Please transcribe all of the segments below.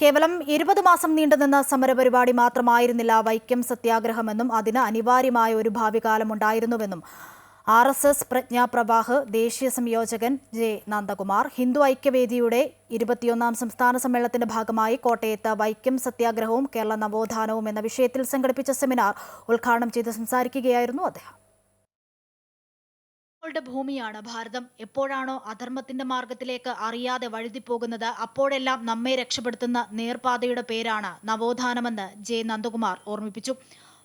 കേവലം ഇരുപത് മാസം നീണ്ടുനിന്ന സമരപരിപാടി മാത്രമായിരുന്നില്ല വൈക്കം സത്യാഗ്രഹമെന്നും അതിന് അനിവാര്യമായ ഒരു ഭാവി കാലമുണ്ടായിരുന്നുവെന്നും ആർ എസ് എസ് പ്രജ്ഞാപ്രവാഹ് ദേശീയ സംയോജകൻ ജെ നന്ദകുമാർ ഹിന്ദു ഐക്യവേദിയുടെ ഇരുപത്തിയൊന്നാം സംസ്ഥാന സമ്മേളനത്തിന്റെ ഭാഗമായി കോട്ടയത്ത് വൈക്കം സത്യാഗ്രഹവും കേരള നവോത്ഥാനവും എന്ന വിഷയത്തിൽ സംഘടിപ്പിച്ച സെമിനാർ ഉദ്ഘാടനം ചെയ്ത് സംസാരിക്കുകയായിരുന്നു അദ്ദേഹം. ങ്ങളുടെ ഭൂമിയാണ് ഭാരതം. എപ്പോഴാണോ അധർമ്മത്തിന്റെ മാർഗത്തിലേക്ക് അറിയാതെ വഴുതിപ്പോകുന്നത് അപ്പോഴെല്ലാം നമ്മെ രക്ഷപ്പെടുത്തുന്ന നേർപാതയുടെ പേരാണ് നവോത്ഥാനമെന്ന് ജെ. നന്ദകുമാർ ഓർമ്മിപ്പിച്ചു.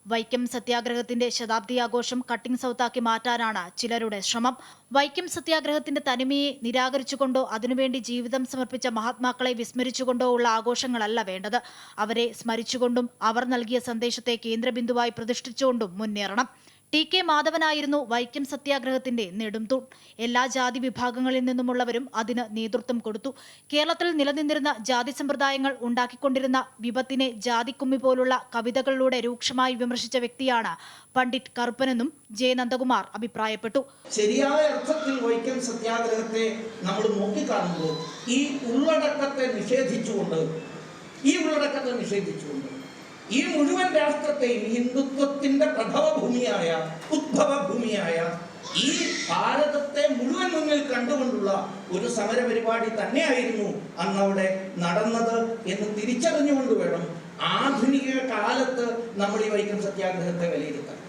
വൈക്കം സത്യാഗ്രഹത്തിന്റെ ശതാബ്ദി ആഘോഷം കട്ടിംഗ് സൗത്താക്കി മാറ്റാനാണ് ചിലരുടെ ശ്രമം. വൈക്കം സത്യാഗ്രഹത്തിന്റെ തനിമയെ നിരാകരിച്ചുകൊണ്ടോ അതിനുവേണ്ടി ജീവിതം സമർപ്പിച്ച മഹാത്മാക്കളെ വിസ്മരിച്ചുകൊണ്ടോ ഉള്ള ആഘോഷങ്ങളല്ല വേണ്ടത്. അവരെ സ്മരിച്ചുകൊണ്ടും അവർ നൽകിയ സന്ദേശത്തെ കേന്ദ്രബിന്ദുവായി പ്രതിഷ്ഠിച്ചുകൊണ്ടും മുന്നേറണം. ടി കെ മാധവനായിരുന്നു വൈക്കം സത്യാഗ്രഹത്തിന്റെ നെടുംതൂൺ. എല്ലാ ജാതി വിഭാഗങ്ങളിൽ നിന്നുമുള്ളവരും അതിന് നേതൃത്വം കൊടുത്തു. കേരളത്തിൽ നിലനിന്നിരുന്ന ജാതി സമ്പ്രദായങ്ങൾ ഉണ്ടാക്കിക്കൊണ്ടിരുന്ന വിപത്തിനെ ജാതിക്കുമ്മി പോലുള്ള കവിതകളിലൂടെ രൂക്ഷമായി വിമർശിച്ച വ്യക്തിയാണ് പണ്ഡിറ്റ് കറുപ്പനെന്നും ജെ നന്ദകുമാർ അഭിപ്രായപ്പെട്ടു. ശരിയായ അർത്ഥത്തിൽ വൈക്കം സത്യാഗ്രഹത്തെ നമ്മൾ നോക്കിക്കാണുമ്പോൾ ഈ ഉള്ളടക്കത്തെ നിഷേധിച്ചുകൊണ്ട് ഈ ഉള്ളടക്കത്തെ നിഷേധിച്ചുകൊണ്ട് ഈ മുഴുവൻ രാഷ്ട്രത്തെയും ഹിന്ദുത്വത്തിന്റെ പ്രഭവഭൂമിയായ ഉദ്ഭവഭൂമിയായ ഈ ഭാരതത്തെ മുഴുവൻ മുന്നിൽ കണ്ടുകൊണ്ടുള്ള ഒരു സമര പരിപാടി തന്നെയായിരുന്നു അന്നവിടെ നടന്നത് എന്ന് തിരിച്ചറിഞ്ഞുകൊണ്ട് വേണം ആധുനിക കാലത്ത് നമ്മൾ ഈ വൈക്കം സത്യാഗ്രഹത്തെ വിലയിരുത്താൻ.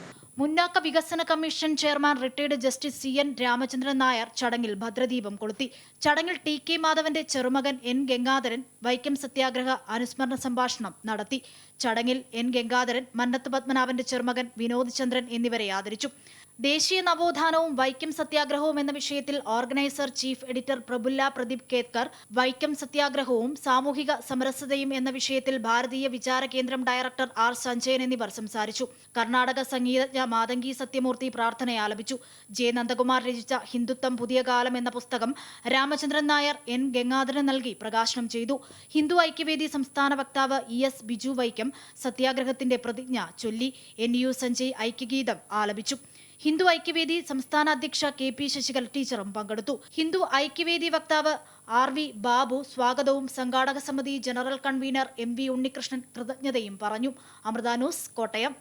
മുന്നാക്ക വികസന commission chairman retired justice C N Ramachandran Nair ചടങ്ങിൽ ഭദ്രദീപം കൊളുത്തി. ചടങ്ങിൽ ടി കെ മാധവന്റെ ചെറുമകൻ എൻ ഗംഗാധരൻ വൈക്കം സത്യാഗ്രഹ അനുസ്മരണ സംഭാഷണം നടത്തി. ചടങ്ങിൽ എൻ ഗംഗാധരൻ മന്നത്ത് പത്മനാഭന്റെ ചെറുമകൻ വിനോദ് ചന്ദ്രൻ എന്നിവരെ ആദരിച്ചു. ദേശീയ നവോത്ഥാനവും വൈക്കം സത്യാഗ്രഹവും എന്ന വിഷയത്തിൽ Organiser chief editor Prafulla Pradeep Ketkar Vaikom സത്യാഗ്രഹവും സാമൂഹിക സമരസതയും എന്ന വിഷയത്തിൽ ഭാരതീയ വിചാര കേന്ദ്രം ഡയറക്ടർ ആർ സഞ്ജയൻ എന്നിവർ സംസാരിച്ചു. കർണാടക സംഗീതജ്ഞ മാതങ്കി സത്യമൂർത്തി പ്രാർത്ഥന ആലപിച്ചു. ജെ നന്ദകുമാർ രചിച്ച ഹിന്ദുത്വം പുതിയ കാലം എന്ന പുസ്തകം രാമചന്ദ്രൻ നായർ എൻ ഗംഗാധരൻ നൽകി പ്രകാശനം ചെയ്തു. ഹിന്ദു ഐക്യവേദി സംസ്ഥാന വക്താവ് ഇ എസ് ബിജു വൈക്കം സത്യാഗ്രഹത്തിന്റെ പ്രതിജ്ഞ ചൊല്ലി. എൻ യു സഞ്ജയ് ഐക്യഗീതം ആലപിച്ചു. ഹിന്ദു ഐക്യവേദി സംസ്ഥാന അധ്യക്ഷ കെ പി ശശികല ടീച്ചറും പങ്കെടുത്തു. ഹിന്ദു ഐക്യവേദി വക്താവ് ആർ വി ബാബു സ്വാഗതവും സംഘാടക സമിതി general convener M V Unnikrishnan കൃതജ്ഞതയും പറഞ്ഞു. അമൃത ന്യൂസ് കോട്ടയം.